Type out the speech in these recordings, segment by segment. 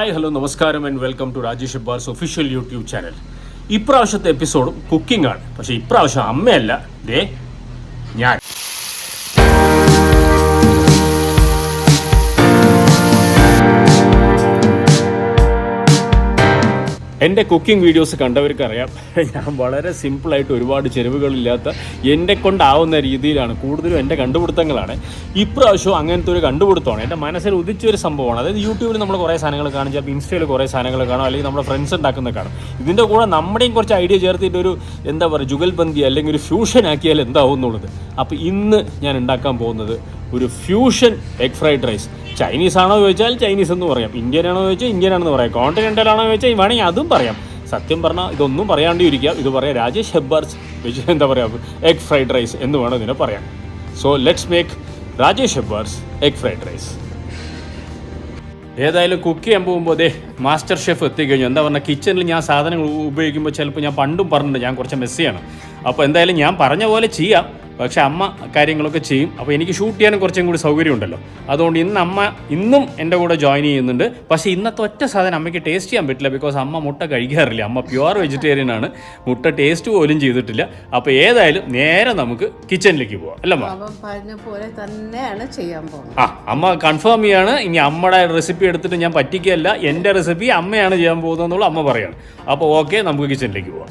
Hi hello നമസ്കാരം and welcome to Rajesh Hebbar's official YouTube channel ഇപ്രാവശ്യത്തെ എപ്പിസോഡും cooking ആണ്. പക്ഷേ ഇപ്രാവശ്യം അമ്മയല്ല. ദേ ഞാൻ. എന്റെ കുക്കിംഗ് വീഡിയോസ് കണ്ടവർക്കറിയാം. ഞാൻ വളരെ സിമ്പിളായിട്ട് ഒരുപാട് ചെരുവുകളില്ലാത്ത എന്നെ കൊണ്ടാവുന്ന രീതിയിലാണ് കൂടുതലും എന്റെ കണ്ടുപിടുത്തങ്ങളാണ്. ഇപ്രാവശ്യം അങ്ങനത്തെ ഒരു കണ്ടുപിടുത്തമാണ്. എന്റെ മനസ്സിൽ ഉദിച്ചൊരു സംഭവമാണ്. അതായത് യൂട്യൂബിൽ നമ്മൾ കുറേ സാധനങ്ങൾ കാണും ചിലപ്പോൾ ഇൻസ്റ്റയിൽ കുറേ സാധനങ്ങൾ കാണും അല്ലെങ്കിൽ നമ്മുടെ ഫ്രണ്ട്സ് ഉണ്ടാക്കുന്ന കാണും. ഇതിന്റെ കൂടെ നമ്മുടെയും കുറച്ച് ഐഡിയ ചേർത്തിട്ട് ഒരു എന്താ പറയുക ജുഗൽബന്തി അല്ലെങ്കിൽ ഒരു ഫ്യൂഷൻ ആക്കിയാൽ എന്താവും എന്നുള്ളത്. അപ്പോൾ ഇന്ന് ഞാൻ ഉണ്ടാക്കാൻ പോകുന്നത് ഒരു fusion egg fried rice. Chinese ആണോ ചോദിച്ചാൽ ചൈനീസ് എന്ന് പറയാം. ഇന്ത്യൻ ആണോ ചോദിച്ചാൽ ഇന്ത്യൻ ആണെന്ന് പറയാം. കോണ്ടിനെന്റൽ ആണോ ചോദിച്ചാൽ വേണമെങ്കിൽ അതും പറയാം. സത്യം പറഞ്ഞാൽ ഇതൊന്നും പറയാണ്ട് ഇരിക്കുക ഇത് പറയാം രാജേഷ് ഹെബ്ബാർസ് വെജ് എന്താ പറയുക എഗ് ഫ്രൈഡ് റൈസ് എന്ന് വേണം ഇതിനെ പറയാം so let's make Rajesh Hebbar's egg fried rice. ഏതായാലും കുക്ക് ചെയ്യാൻ പോകുമ്പോൾ അതെ മാസ്റ്റർ ഷെഫ് എത്തിക്കഴിഞ്ഞു. എന്താ പറഞ്ഞാൽ കിച്ചണിൽ ഞാൻ സാധനങ്ങൾ ഉപയോഗിക്കുമ്പോൾ ചിലപ്പോൾ ഞാൻ പണ്ടും പറഞ്ഞിട്ടുണ്ട് ഞാൻ കുറച്ച് മെസ്സിയാണ് അപ്പോൾ എന്തായാലും ഞാൻ പറഞ്ഞ പോലെ ചെയ്യാം. പക്ഷേ അമ്മ കാര്യങ്ങളൊക്കെ ചെയ്യും. അപ്പോൾ എനിക്ക് ഷൂട്ട് ചെയ്യാനും കുറച്ചും കൂടി സൗകര്യമുണ്ടല്ലോ. അതുകൊണ്ട് ഇന്ന് അമ്മ ഇന്നും എന്റെ കൂടെ ജോയിൻ ചെയ്യുന്നുണ്ട്. പക്ഷേ ഇന്നത്തെ ഒറ്റ സാധനം അമ്മയ്ക്ക് ടേസ്റ്റ് ചെയ്യാൻ പറ്റില്ല ബിക്കോസ് അമ്മ മുട്ട കഴിക്കാറില്ല. അമ്മ പ്യുവർ വെജിറ്റേറിയൻ ആണ്. മുട്ട ടേസ്റ്റ് പോലും ചെയ്തിട്ടില്ല. അപ്പോൾ ഏതായാലും നേരെ നമുക്ക് കിച്ചണിലേക്ക് പോവാം. അവൻ പറഞ്ഞ പോലെ തന്നെയാണ് ചെയ്യാൻ പോകുന്നത്. ആ അമ്മ കൺഫേം ചെയ്യാണ്. ഇനി അമ്മയുടെ റെസിപ്പി എടുത്തിട്ട് ഞാൻ പറ്റിക്കുകയല്ല. എന്റെ റെസിപ്പി അമ്മയാണ് ചെയ്യാൻ പോകുന്നത് പോകുന്നതെന്നുള്ള അമ്മ പറയാണ്. അപ്പോൾ ഓക്കെ നമുക്ക് കിച്ചണിലേക്ക് പോവാം.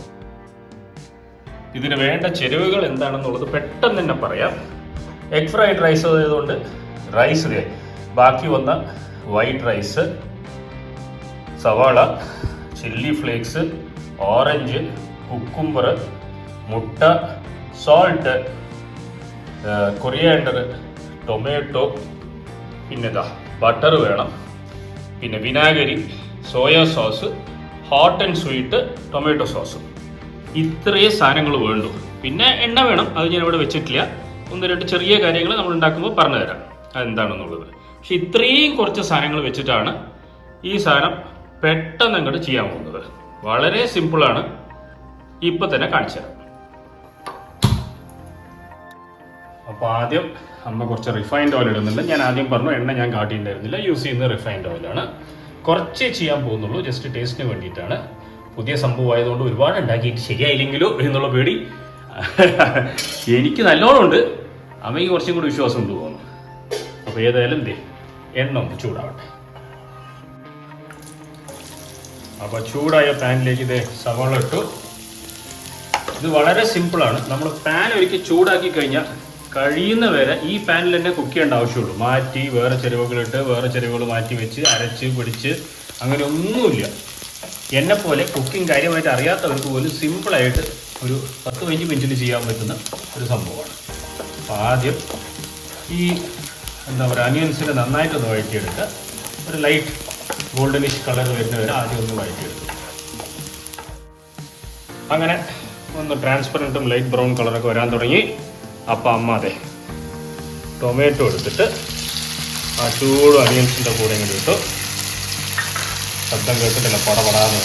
ഇതിന് വേണ്ട ചെരുവുകൾ എന്താണെന്നുള്ളത് പെട്ടെന്ന് തന്നെ പറയാം. എഗ് ഫ്രൈഡ് റൈസ് ആയതുകൊണ്ട് റൈസ്. ബാക്കി വന്ന വൈറ്റ് റൈസ് സവാള ചില്ലി ഫ്ലേക്സ് ഓറഞ്ച് കുക്കുംബർ മുട്ട സോൾട്ട് കൊറിയാണ്ടർ ടൊമാറ്റോ പിന്നെ ഇതാ ബട്ടർ വേണം. പിന്നെ വിനാഗിരി soya sauce hot and sweet tomato sauce ഇത്രയും സാധനങ്ങൾ വേണ്ടു. പിന്നെ എണ്ണ വേണം. അത് ഞാൻ ഇവിടെ വെച്ചിട്ടില്ല. ഒന്ന് രണ്ട് ചെറിയ കാര്യങ്ങൾ നമ്മൾ ഉണ്ടാക്കുമ്പോൾ പറഞ്ഞു തരാം. അതെന്താണെന്നുള്ളത്. പക്ഷെ ഇത്രയും കുറച്ച് സാധനങ്ങൾ വെച്ചിട്ടാണ് ഈ സാധനം പെട്ടെന്ന് അങ്ങോട്ട് ചെയ്യാൻ പോകുന്നത്. വളരെ സിമ്പിളാണ് ഇപ്പൊ തന്നെ കാണിച്ചു തരാം. അപ്പോൾ ആദ്യം അമ്മ കുറച്ച് റിഫൈൻഡ് ഓയിൽ ഇടുന്നുണ്ട്. ഞാൻ ആദ്യം പറഞ്ഞു എണ്ണ ഞാൻ കാട്ടിയിട്ടുണ്ടായിരുന്നില്ല. യൂസ് ചെയ്യുന്നത് റിഫൈൻഡ് ഓയിലാണ് കുറച്ചേ ചെയ്യാൻ പോകുന്നുള്ളൂ. ജസ്റ്റ് ടേസ്റ്റിന് വേണ്ടിയിട്ടാണ്. പുതിയ സംഭവമായതുകൊണ്ട് ഒരുപാട് ഉണ്ടാക്കിയിട്ട് ശരിയായില്ലെങ്കിലോ എന്നുള്ള പേടി. എനിക്ക് നല്ലോണം ഉണ്ട് അമ്മയ്ക്ക് കുറച്ചും കൂടി വിശ്വാസം ഉണ്ട് തോന്നുന്നു. അപ്പോൾ ഏതായാലും ദേ എണ്ണ ഒന്ന് ചൂടാവട്ടെ. അപ്പോൾ ചൂടായ പാനിലേക്ക് ഇതേ സവാള ഇട്ടു. ഇത് വളരെ സിമ്പിളാണ് നമ്മൾ പാൻ ഒരിക്കൽ ചൂടാക്കി കഴിഞ്ഞാൽ കഴിയുന്ന വരെ ഈ പാനിൽ തന്നെ കുക്ക് ചെയ്യേണ്ട ആവശ്യമുള്ളൂ. മാറ്റി വേറെ ചെരുവകളിട്ട് വേറെ ചെരുവകൾ മാറ്റി വെച്ച് അരച്ച് പിടിച്ച് അങ്ങനെ ഒന്നുമില്ല. എന്നെ പോലെ കുക്കിംഗ് കാര്യമായിട്ട് അറിയാത്തവർക്ക് പോലും സിമ്പിളായിട്ട് ഒരു പത്ത് പതിനഞ്ച് മിനിറ്റിൽ ചെയ്യാൻ പറ്റുന്ന ഒരു സംഭവമാണ്. അപ്പോൾ ആദ്യം ഈ എന്താ പറയുക അനിയൻസിനെ നന്നായിട്ടൊന്ന് വഴറ്റിയെടുക്കുക. ഒരു ലൈറ്റ് ഗോൾഡനിഷ് കളർ വരുന്നവരെ ആദ്യം ഒന്ന് വഴറ്റിയെടുക്കുക. അങ്ങനെ ഒന്ന് ട്രാൻസ്പെറന്റും ലൈറ്റ് ബ്രൗൺ കളറൊക്കെ വരാൻ തുടങ്ങി. അപ്പം അമ്മ അതെ ടൊമാറ്റോ എടുത്തിട്ട് ആ ചൂട് അനിയൻസിന്റെ കൂടെ ഇങ്ങനെ ഇട്ടു. ശബ്ദം കേട്ടിട്ടില്ല പടപടാന്ന്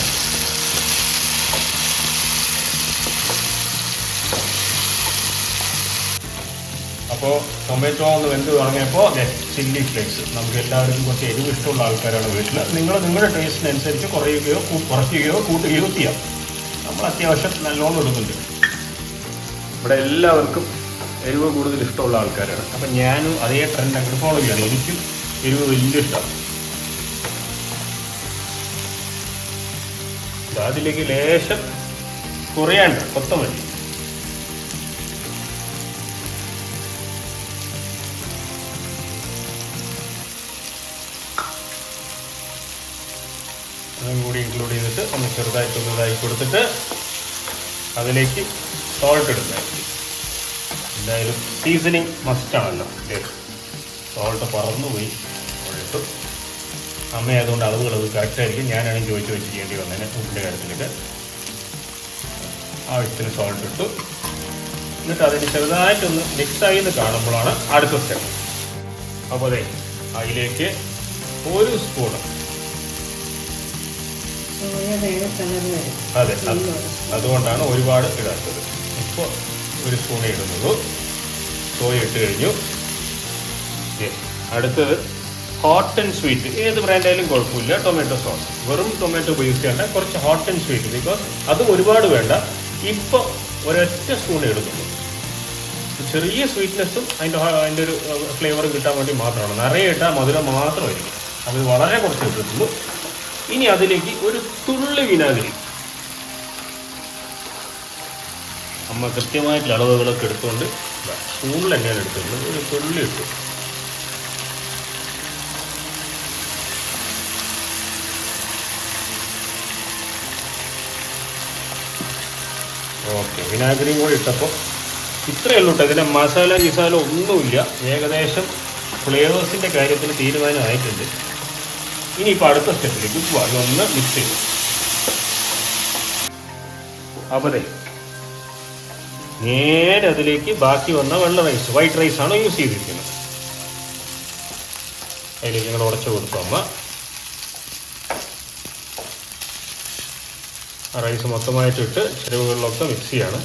അപ്പോൾ ടൊമാറ്റോ ഒന്ന് വെന്ത് തുടങ്ങിയപ്പോൾ അതെ ചില്ലി ഫ്ലേക്സ് നമുക്ക് എല്ലാവർക്കും കുറച്ച് എരിവ് ഇഷ്ടമുള്ള ആൾക്കാരാണ് വീട്ടിൽ നിങ്ങൾ നിങ്ങളുടെ ടേസ്റ്റിനനുസരിച്ച് കുറയുകയോ കുറയ്ക്കുകയോ കൂട്ടുകയോ ചെയ്യാം. നമ്മൾ അത്യാവശ്യം നല്ലോണം ഇടുന്നുണ്ട് ഇവിടെ എല്ലാവർക്കും എരിവ് കൂടുതൽ ഇഷ്ടമുള്ള ആൾക്കാരാണ്. അപ്പം ഞാനും അതേ ട്രെൻഡ് അങ്ങോട്ട് ഫോളോ ചെയ്യാണ്. എനിക്കും എരിവ് വലിയ ഇഷ്ടമാണ്. അതിലേക്ക് ലേശം കുറയാണ്ട് കൊത്തമല്ലി. അതും കൂടി ഇൻക്ലൂഡ് ചെയ്തിട്ട് ഒന്ന് ചെറുതായിട്ടൊന്ന് ഇതായി കൊടുത്തിട്ട് അതിലേക്ക് സോൾട്ട് ഇടുന്നത്. എന്തായാലും സീസണിങ് മസ്റ്റാണല്ലോ സോൾട്ട് പറന്നു പോയി ഇട്ടു അമ്മയായതുകൊണ്ട് അളവുകൾ അത് കറക്റ്റായിരിക്കും ഞാനാണെങ്കിൽ ചോദിച്ചു വെച്ച് ചെയ്യേണ്ടി വന്നതിന് ഉപ്പിന്റെ കാര്യത്തിലേക്ക്. ആവശ്യത്തിന് സോൾട്ട് ഇട്ടു. എന്നിട്ട് അതിന് ചെറുതായിട്ടൊന്ന് മിക്സായി എന്ന് കാണുമ്പോഴാണ് അടുത്ത സ്റ്റെപ്പ് അപ്പോൾ അതെ അതിലേക്ക് ഒരു സ്പൂണ് അതെ അതുകൊണ്ടാണ് ഒരുപാട് ഇടാത്തത്. ഇപ്പോൾ ഒരു സ്പൂണേ ഇടുന്നുള്ളൂ സോയ ഇട്ട് കഴിഞ്ഞു. അടുത്തത് ഹോട്ട് ആൻഡ് സ്വീറ്റ് ഏത് ബ്രാൻഡായാലും കുഴപ്പമില്ല. ടൊമാറ്റോ സോസ് വെറും ടൊമാറ്റോ ഉപയോഗിച്ച് ചെയ്യേണ്ട കുറച്ച് ഹോട്ട് ആൻഡ് സ്വീറ്റ് ബിക്കോസ് അത് ഒരുപാട് വേണ്ട. ഇപ്പോൾ ഒരൊറ്റ സ്പൂൺ എടുക്കുന്നു. ചെറിയ സ്വീറ്റ്നെസ്സും അതിന്റെ അതിന്റെ ഒരു ഫ്ലേവറും കിട്ടാൻ വേണ്ടി മാത്രമാണ്. നിറയെ ഇട്ടാൽ മധുരം മാത്രമായിരിക്കും. അത് വളരെ കുറച്ച് ഇട്ടിട്ടുള്ളൂ ഇനി അതിലേക്ക് ഒരു തുള്ളി വിനാഗിരി. അമ്മ കൃത്യമായിട്ടുള്ള അളവുകളൊക്കെ എടുത്തുകൊണ്ട് സ്പൂണിൽ തന്നെയാണ് എടുത്തിട്ടുള്ളത്. ഒരു തുള്ളി ഇട്ടു. ഓക്കെ. വിനാഗിരിയും കൂടി ഇട്ടപ്പോൾ ഇത്രയേ ഉള്ളൂ കേട്ടോ. ഇതിന്റെ മസാല ഗിസാല ഒന്നുമില്ല. ഏകദേശം ഫ്ലേവേഴ്സിന്റെ കാര്യത്തിൽ തീരുമാനമായിട്ടുണ്ട്. ഇനിയിപ്പോൾ അടുത്ത സ്റ്റെപ്പിലേക്ക് പോവാം. ഇതൊന്ന് മിക്സ് ചെയ്യും അപ്പോൾ നേരെ അതിലേക്ക് ബാക്കി വന്ന വെള്ള റൈസ് വൈറ്റ് റൈസ് ആണ് യൂസ് ചെയ്തിരിക്കുന്നത്. അതിലേക്ക് ഞങ്ങൾ ഉടച്ചു കൊടുത്തു. അമ്മ മൊത്തമായിട്ട് ഇട്ട് ചെരുവുകളിലൊക്കെ മിക്സ് ചെയ്യാണ്.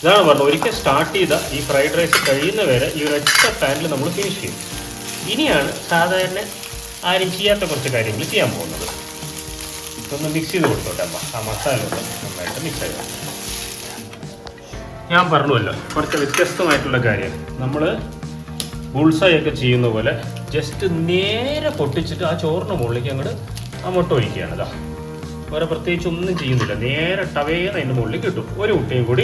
ഇതാണ് പറഞ്ഞത് ഒരിക്കൽ സ്റ്റാർട്ട് ചെയ്ത ഈ ഫ്രൈഡ് റൈസ് കഴിയുന്ന വരെ ഈ ഒരൊറ്റ പാനിൽ നമ്മൾ ഫിനിഷ് ചെയ്യും. ഇനിയാണ് സാധാരണ ആരും ചെയ്യാത്ത കുറച്ച് കാര്യങ്ങൾ ചെയ്യാൻ പോകുന്നത്. ഇതൊന്ന് മിക്സ് ചെയ്ത് കൊടുത്തോട്ടെ അമ്മ. ആ മസാല നന്നായിട്ട് മിക്സ് ചെയ്ത് ഞാൻ പറഞ്ഞുവല്ലോ കുറച്ച് വ്യത്യസ്തമായിട്ടുള്ള കാര്യം. നമ്മൾ ബുൾസായി ഒക്കെ ചെയ്യുന്ന പോലെ ജസ്റ്റ് നേരെ പൊട്ടിച്ചിട്ട് ആ ചോറിന് മുകളിലേക്ക് അങ്ങോട്ട് ആ മുട്ട ഒഴിക്കുകയാണ് ഇതാ വേറെ പ്രത്യേകിച്ച് ഒന്നും ചെയ്യുന്നില്ല. നേരെ ടവേന്ന് അതിന്റെ മുകളിൽ കിട്ടും ഒരു മുട്ടയും കൂടി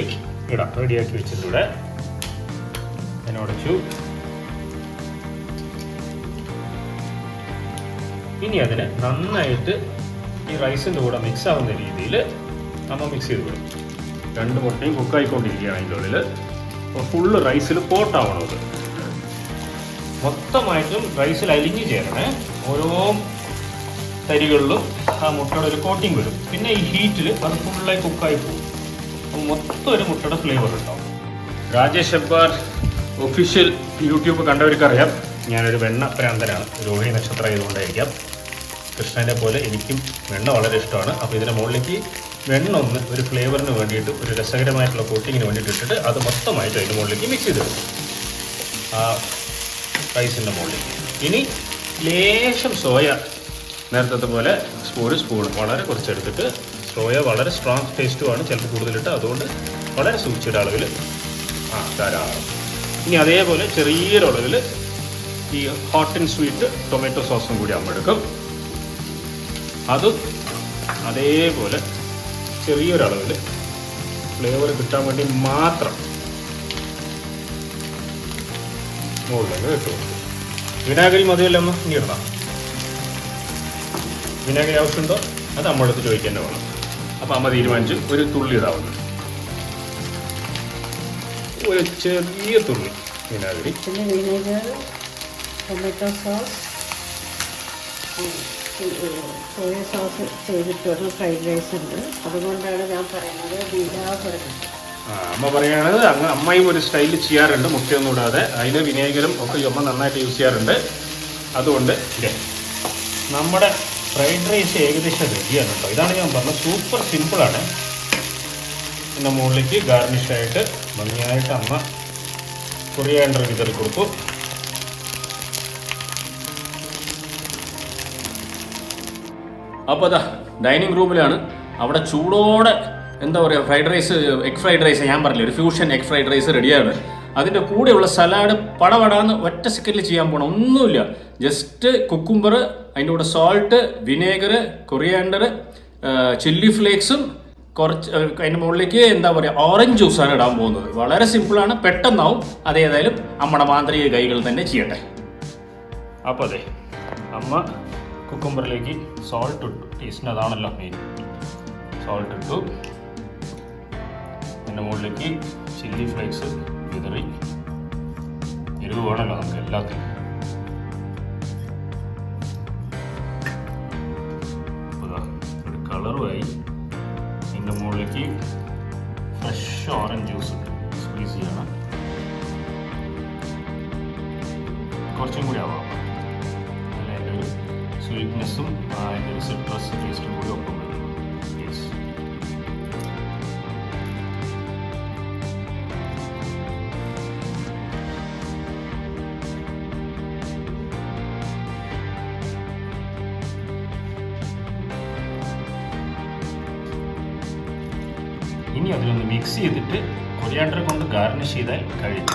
ഇടാം. റെഡിയാക്കി വെച്ചിട്ടുണ്ട്. ഞാൻ ഉടച്ചു. ഇനി അതിനെ നന്നായിട്ട് ഈ റൈസിന്റെ കൂടെ മിക്സ് ആവുന്ന രീതിയിൽ നമ്മൾ മിക്സ് ചെയ്ത് കൊടുക്കും. രണ്ട് മുട്ടയും കുക്കായിക്കൊണ്ടിരിക്കുകയാണ് അതിന്റെ ഉള്ളിൽ അപ്പോൾ ഫുള്ള് റൈസിൽ പോട്ടാവണം അത്. മൊത്തമായിട്ടും റൈസിൽ അലിഞ്ഞ് ചേരണേ. ഓരോ തരികളിലും ആ മുട്ടയുടെ ഒരു കോട്ടിങ് വരും പിന്നെ ഈ ഹീറ്റിൽ അത് ഫുള്ളായി കുക്കായി പോകും. മൊത്തം ഒരു മുട്ടയുടെ ഫ്ലേവർ ഉണ്ടാവും. രാജേഷ് ഹെബ്ബാർ ഒഫീഷ്യൽ യൂട്യൂബ് കണ്ടവർക്കറിയാം. ഞാനൊരു വെണ്ണ പ്രാന്തനാണ്. രോഹിണി നക്ഷത്രം ആയതുകൊണ്ടായിരിക്കാം. കൃഷ്ണനെ പോലെ എനിക്കും വെണ്ണ വളരെ ഇഷ്ടമാണ്. അപ്പോൾ ഇതിന്റെ മുകളിലേക്ക് വെണ്ണ ഒന്ന് ഒരു ഫ്ലേവറിന് വേണ്ടിയിട്ട് ഒരു രസകരമായിട്ടുള്ള കോട്ടിങ്ങിന് വേണ്ടിയിട്ട് ഇട്ടിട്ട് അത് മൊത്തമായിട്ട് അതിന്റെ മുകളിലേക്ക് മിക്സ് ചെയ്ത് ആ റൈസിന്റെ മുകളിലേക്ക്. ഇനി ലേശം സോയ നേരത്തെ പോലെ ഒരു സ്പൂൺ വളരെ കുറച്ചെടുത്തിട്ട് സോയ വളരെ സ്ട്രോങ് ടേസ്റ്റുമാണ് ചിലപ്പോൾ കൂടുതലിട്ട് അതുകൊണ്ട് വളരെ സൂക്ഷിച്ച അളവിൽ ആ ധാരാളം. ഇനി അതേപോലെ ചെറിയൊരു അളവിൽ ഈ ഹോട്ട് ആൻഡ് സ്വീറ്റ് ടൊമാറ്റോ സോസും കൂടി നമ്മൾ എടുക്കും. അതും അതേപോലെ ചെറിയൊരളവിൽ ഫ്ലേവർ കിട്ടാൻ വേണ്ടി മാത്രം മുകളിലേക്ക് കൊടുക്കും. വിനാഗിരി മതിയല്ലോ ഇനി ഇടണം. വിനാഗിരി ആവശ്യമുണ്ടോ? അത് അമ്മ അടുത്ത് ചോദിക്കാൻ തന്നെ വേണം അപ്പം അമ്മ തീരുമാനിച്ചു ഒരു തുള്ളി ഇടാവുന്നു. ഒരു ചെറിയ തുള്ളി വിനാഗിരി പിന്നെ vinegar tomato sauce soya sauce ചെയ്തിട്ട് ഒരു ഫ്രൈഡ് റൈസ് ഉണ്ട്. അതുകൊണ്ടാണ് ഞാൻ പറയുന്നത് ബീജാപുരം അമ്മ പറയുകയാണത് അങ്ങ് അമ്മയും ഒരു സ്റ്റൈലിൽ ചെയ്യാറുണ്ട് മുട്ടയൊന്നും ഇടാതെ. അതിൽ വിനേഗരം ഒക്കെ അമ്മ നന്നായിട്ട് യൂസ് ചെയ്യാറുണ്ട്. അതുകൊണ്ട് നമ്മുടെ ഫ്രൈഡ് റൈസ് ഏകദേശം റെഡിയാണ് കേട്ടോ ഇതാണ് ഞാൻ പറഞ്ഞത് സൂപ്പർ സിമ്പിളാണ് പിന്നെ മുകളിലേക്ക് ഗാർണിഷായിട്ട് ഭംഗിയായിട്ട് അമ്മ കൊറിയാണ്ടർ വിതറി കൊടുത്തു. അപ്പോൾ അതാ ഡൈനിങ് റൂമിലാണ് അവിടെ ചൂടോടെ എന്താ പറയുക fried rice egg fried rice ഞാൻ പറഞ്ഞില്ല ഒരു ഫ്യൂഷൻ എഗ് ഫ്രൈഡ് റൈസ് റെഡിയാണ് അതിന്റെ കൂടെയുള്ള സലാഡ് പടപടാന്ന് ഒറ്റ സെക്കൻഡിൽ ചെയ്യാൻ പോകണം ഒന്നുമില്ല. ജസ്റ്റ് കുക്കുംബർ അതിന്റെ കൂടെ സോൾട്ട് വിനേഗർ കൊറിയാണ്ടർ ചില്ലി ഫ്ലേക്സും കുറച്ച് അതിന്റെ മുകളിലേക്ക് എന്താ പറയുക ഓറഞ്ച് ജ്യൂസാണ് ഇടാൻ പോകുന്നത്. വളരെ സിമ്പിളാണ് പെട്ടെന്നാവും. അതേതായാലും അമ്മയുടെ മാന്ത്രിക കൈകൾ തന്നെ ചെയ്യട്ടെ. അപ്പോൾ അതെ അമ്മ കുക്കുംബറിലേക്ക് സോൾട്ട് ഇട്ടു. ടേസ്റ്റിന് അതാണല്ലോ മെയിൻ സോൾട്ട് ഇട്ടു. അതിന്റെ മുകളിലേക്ക് ചില്ലി ഫ്ലേക്സ് വിതറി എരിവ് വേണമല്ലോ നമുക്ക് എല്ലാത്തിനും. കളറുമായി ഇതിന്റെ മുകളിലേക്ക് ഫ്രഷ് ഓറഞ്ച് ജ്യൂസ് സ്ക്വീസ് ചെയ്യണം. കുറച്ചും കൂടി ആവാം. അതിന്റെ ഒരു സ്വീറ്റ്നെസ്സും അതിന്റെ ഒരു സിട്രസ് ടേസ്റ്റും കൂടി ഒപ്പം ഇനി അതിലൊന്ന് മിക്സ് ചെയ്തിട്ട് കൊറിയാണ്ടർ കൊണ്ട് ഗാർണിഷ് ചെയ്താൽ കഴിയും.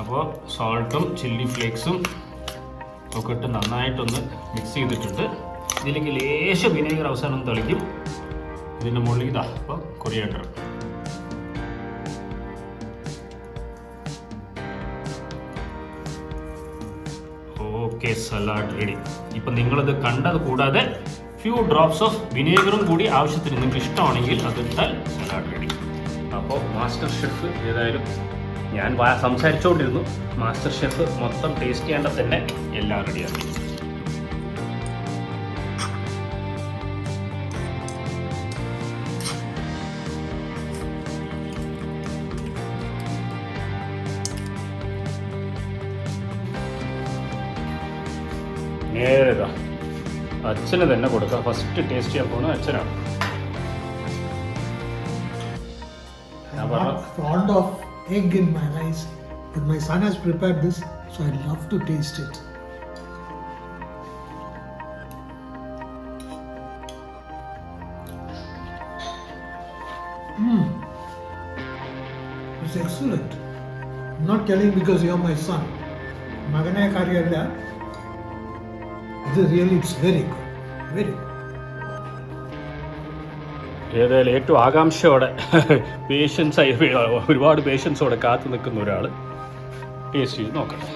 അപ്പോൾ സോൾട്ടും ചില്ലി ഫ്ലേക്സും ഒക്കെ ഇട്ട് നന്നായിട്ടൊന്ന് മിക്സ് ചെയ്തിട്ടുണ്ട്. ഇതിലേക്ക് ലേശ വിനേഗർ അവസാനം തളിക്കും. ഇതിന്റെ മുകളിൽ ഇതാ അപ്പോൾ കൊറിയാണ്ടർ ഓക്കെ സലാഡ് റെഡി ഇപ്പം നിങ്ങളത് കണ്ടത് കൂടാതെ ഫ്യൂ ഡ്രോപ്സ് ഓഫ് വിനേഗറും കൂടി ആവശ്യത്തിന് നിങ്ങൾക്ക് ഇഷ്ടമാണെങ്കിൽ അത് എടുത്താൽ സലാഡ് റെഡി അപ്പോൾ മാസ്റ്റർ ഷെഫ് ഏതായാലും ഞാൻ സംസാരിച്ചുകൊണ്ടിരുന്നു മാസ്റ്റർ ഷെഫ് മൊത്തം ടേസ്റ്റ് ചെയ്യേണ്ട തന്നെ എല്ലാം റെഡിയാക്കി നേരതാ അച്ഛന് തന്നെ കൊടുക്കാം ഫസ്റ്റ് ടേസ്റ്റ് ചെയ്യാൻ പോകുന്നത് അച്ഛനാണ് I'm not fond of egg in my rice, but my son has prepared this, so I'd love to taste it. Mm. It's excellent. I'm not telling because you're my son. മകനെ കാര്യമല്ല ഇത് really it's very good very ഏതായാലും ഏറ്റവും ആകാംക്ഷയോടെ patients ആയി ഒരുപാട് പേഷ്യൻസോടെ കാത്തു നിൽക്കുന്ന ഒരാൾ ടേസ്റ്റ് ചെയ്ത് നോക്കട്ടെ.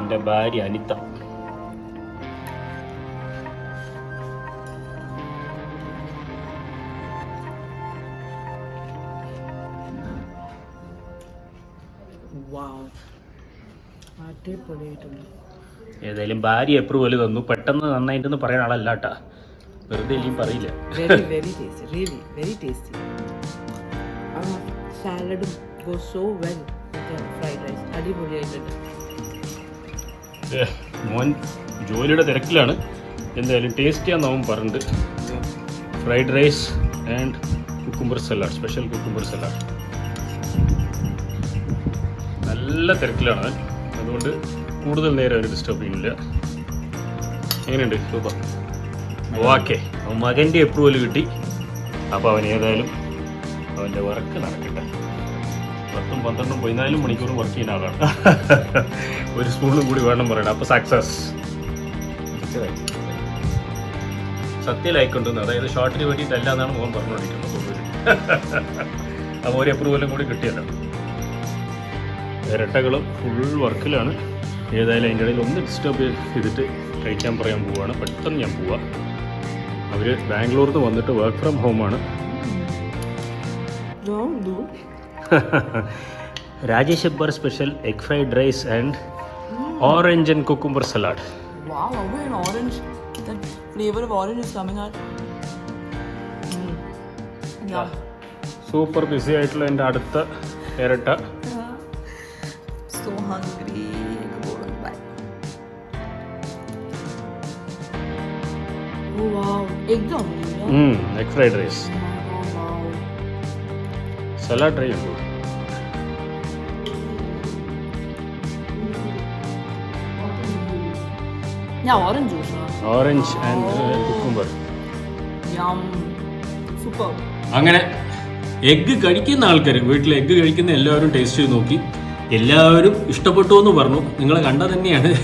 എന്റെ ഭാര്യ അനിത. വാവ് അടിപൊളിയായിട്ടുണ്ട്. ഏതായാലും ഭാര്യ അപ്രൂവൽ തന്നു. പെട്ടെന്ന് നന്നായിട്ടെന്ന് പറയുന്ന ആളല്ല കേട്ടാ വെറുതെ ഇല്ലെങ്കിൽ പറയില്ല. Very very tasty really very tasty ആ സാലഡും go so well fried rice അടിപൊളിയായിട്ടുണ്ട്. ഏ, മോൻ ജോലിയുടെ തിരക്കിലാണ്. എന്തായാലും ടേസ്റ്റ് ചെയ്യാൻ അവൻ പറഞ്ഞിട്ട്. Fried rice and cucumber salad special cucumber salad നല്ല തിരക്കിലാണ് അതുകൊണ്ട് കൂടുതൽ നേരം അവർ ഡിസ്റ്റർബ് ചെയ്യുന്നില്ല. എങ്ങനെയുണ്ട്? സൂപ്പർ. ഓക്കെ. മകന്റെ അപ്രൂവൽ കിട്ടി. അപ്പോൾ അവൻ ഏതായാലും അവന്റെ വർക്ക് നടക്കട്ടെ. പത്തും പന്ത്രണ്ടും പതിനാലും മണിക്കൂറും വർക്ക് ചെയ്യുന്ന ആളാണ്. ഒരു സ്പൂണും കൂടി വേണം പറയണം. അപ്പോൾ സക്സസ് സത്യ ലൈക്ക് ഉണ്ടെന്ന്. അതായത് ഷോർട്ടിന് വേണ്ടിയിട്ടല്ല എന്നാണ് മോഹൻ പറഞ്ഞുകൊണ്ടിരിക്കുന്നത്. അപ്പോൾ ഒരു അപ്രൂവലും കൂടി കിട്ടിയതാണ് ഇരട്ടകളും ഫുൾ വർക്കിലാണ് ഏതായാലും അതിന്റെ ഇടയിൽ ഒന്ന് ഡിസ്റ്റർബ് ചെയ്തിട്ട് കഴിക്കാൻ പറയാൻ പോവുകയാണ്. പെട്ടെന്ന് ഞാൻ പോവാം. അവർ ബാംഗ്ലൂരിൽ നിന്ന് വന്നിട്ട് വർക്ക് ഫ്രം ഹോമാണ് Rajesh അബ്ബർ special egg fried rice and orange and cucumber salad. Super busy ആയിട്ടുള്ള എന്റെ അടുത്ത ഇരട്ട. So hungry. Oh wow. Yeah. Egg fried rice Oh wow. Salad try ചെയ്തു Yeah, orange juice. Huh? Orange and cucumber Yum. Super. അങ്ങനെ egg കഴിക്കുന്ന ആൾക്കാർ വീട്ടിൽ egg കഴിക്കുന്ന എല്ലാവരും ടേസ്റ്റ് ചെയ്ത് നോക്കി എല്ലാവരും ഇഷ്ടപ്പെട്ടു എന്ന് പറഞ്ഞു. നിങ്ങൾ കണ്ട തന്നെയാണ്.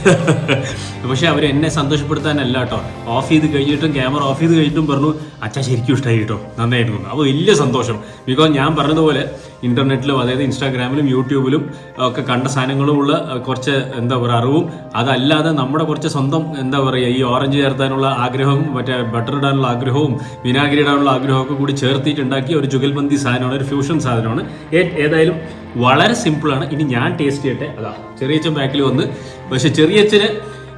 പക്ഷെ അവർ എന്നെ സന്തോഷപ്പെടുത്താനല്ല കേട്ടോ. ഓഫ് ചെയ്ത് കഴിഞ്ഞിട്ടും ക്യാമറ ഓഫ് ചെയ്ത് കഴിഞ്ഞിട്ടും പറഞ്ഞു അച്ഛാ ശരിക്കും ഇഷ്ടമായി കേട്ടോ. നന്നായിരുന്നു. അപ്പോൾ വലിയ സന്തോഷം. ബിക്കോസ് ഞാൻ പറഞ്ഞതുപോലെ ഇന്റർനെറ്റിലും അതായത് ഇൻസ്റ്റാഗ്രാമിലും യൂട്യൂബിലും ഒക്കെ കണ്ട സാധനങ്ങളുമുള്ള കുറച്ച് എന്താ പറയുക അറിവും. അതല്ലാതെ നമ്മുടെ കുറച്ച് സ്വന്തം എന്താ പറയുക ഈ ഓറഞ്ച് ചേർത്താനുള്ള ആഗ്രഹവും മറ്റേ ബട്ടർ ഇടാനുള്ള ആഗ്രഹവും വിനാഗിരി ഇടാനുള്ള ആഗ്രഹവും ഒക്കെ കൂടി ചേർത്തിട്ടുണ്ടാക്കിയ ഒരു ജുഗൽബന്ദി സാധനമാണ് ഒരു ഫ്യൂഷൻ സാധനമാണ്. ഏതായാലും വളരെ സിമ്പിളാണ്. ഇനി ഞാൻ ടേസ്റ്റ് ചെയ്യട്ടെ. അതാ ചെറിയച്ചൻ ബാക്കിൽ വന്ന്. പക്ഷെ ചെറിയച്ഛന്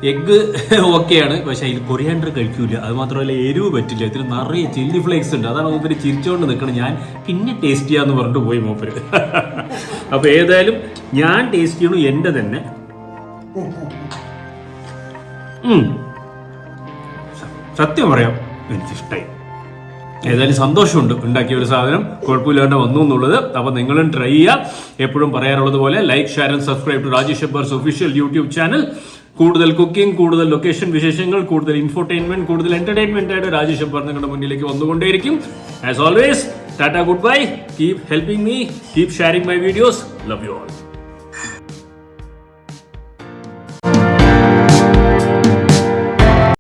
എഗ്ഗ് ഓക്കെയാണ്. പക്ഷേ അതിൽ കൊറിയാണ്ടർ കഴിക്കൂല. അത് മാത്രമല്ല എരിവ് പറ്റില്ല. ഇതിന് നിറയെ ചില്ലി ഫ്ലേക്സ് ഉണ്ട്. അതാണ് മൂപ്പര് ചിരിച്ചുകൊണ്ട് നിൽക്കണം ഞാൻ പിന്നെ ടേസ്റ്റ് ചെയ്യാന്ന് പറഞ്ഞിട്ട് പോയി മൂപ്പര്. അപ്പോൾ ഏതായാലും ഞാൻ ടേസ്റ്റ് ചെയ്യണു എന്റെ തന്നെ. സത്യം പറയാം എനിക്കിഷ്ടമായി ഏതായാലും സന്തോഷമുണ്ട് ഉണ്ടാക്കിയ ഒരു സാധനം. കുഴപ്പമില്ലാണ്ട് വന്നു എന്നുള്ളത്. അപ്പോൾ നിങ്ങളും ട്രൈ ചെയ്യുക. എപ്പോഴും പറയാറുള്ളത് പോലെ like share and subscribe to Rajesh official YouTube channel കൂടുതൽ കുക്കിംഗ് കൂടുതൽ ലൊക്കേഷൻ വിശേഷങ്ങൾ കൂടുതൽ ഇൻഫോർടൈൻമെന്റ് കൂടുതൽ എന്റർടൈൻമെന്റ് ആയിട്ട് രാജേഷ് അപ്പർ നിങ്ങളുടെ മുന്നിലേക്ക് വന്നുകൊണ്ടേയിരിക്കും. As always tata good bye keep helping me keep sharing my videos love you all